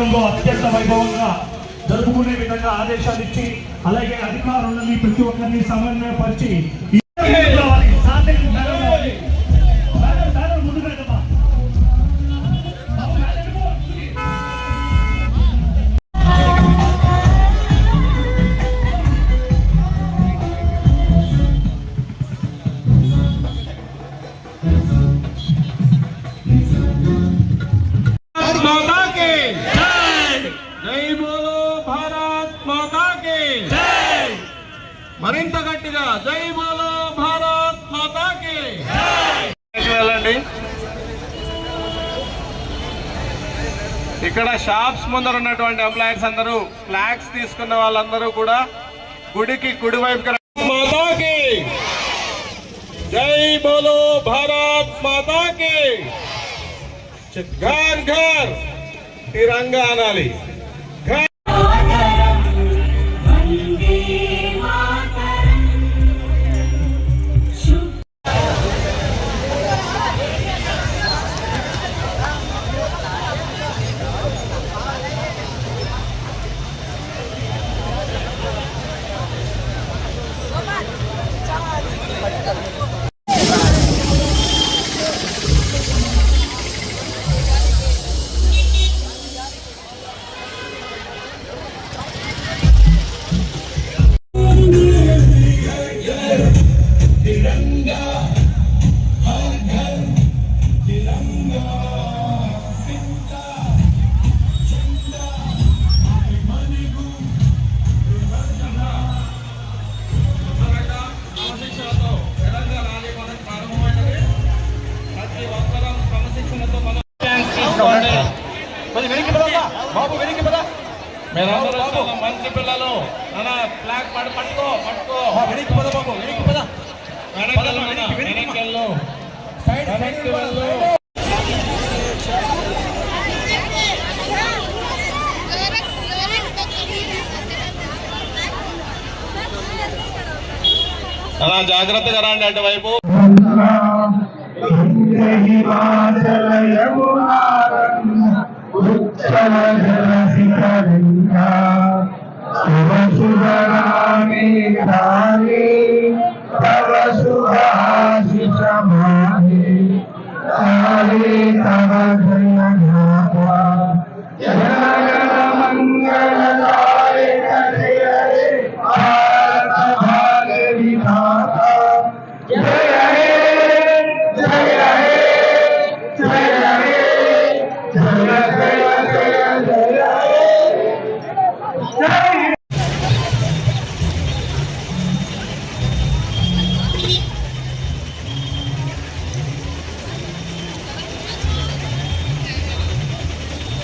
రాష్ట్రంలో అత్యంత వైభవంగా జరుపుకునే విధంగా ఆదేశాలు ఇచ్చి అలాగే అధికారులని ప్రతి ఒక్కరిని సమన్వయపరిచి భారత్ మాతా కి మరింత గట్టిగా జై బోలో భారత్ మాతా కి వెళ్ళండి. ఇక్కడ షాప్స్ ముందర ఉన్నటువంటి ఎంప్లాయర్స్ అందరూ ఫ్లాగ్స్ తీసుకున్న వాళ్ళందరూ కూడా గుడికి కుడి వైపు మాతాకి. జై బోలో భారత్ మాతాకి. ఘర్ ఘర్ తిరంగా అనాలి మీరందరూ చాలా మంచి పిల్లలు. నాన్న ఫ్లాగ్ పడు పట్టుకో పట్టుకో. వెనక్కి పద బాబు వెనక్కి పద. వెనక్కి వెళ్ళు వెనక్కి వెళ్ళు. అలా జాగ్రత్తగా రండి అటువైపు. Yeah.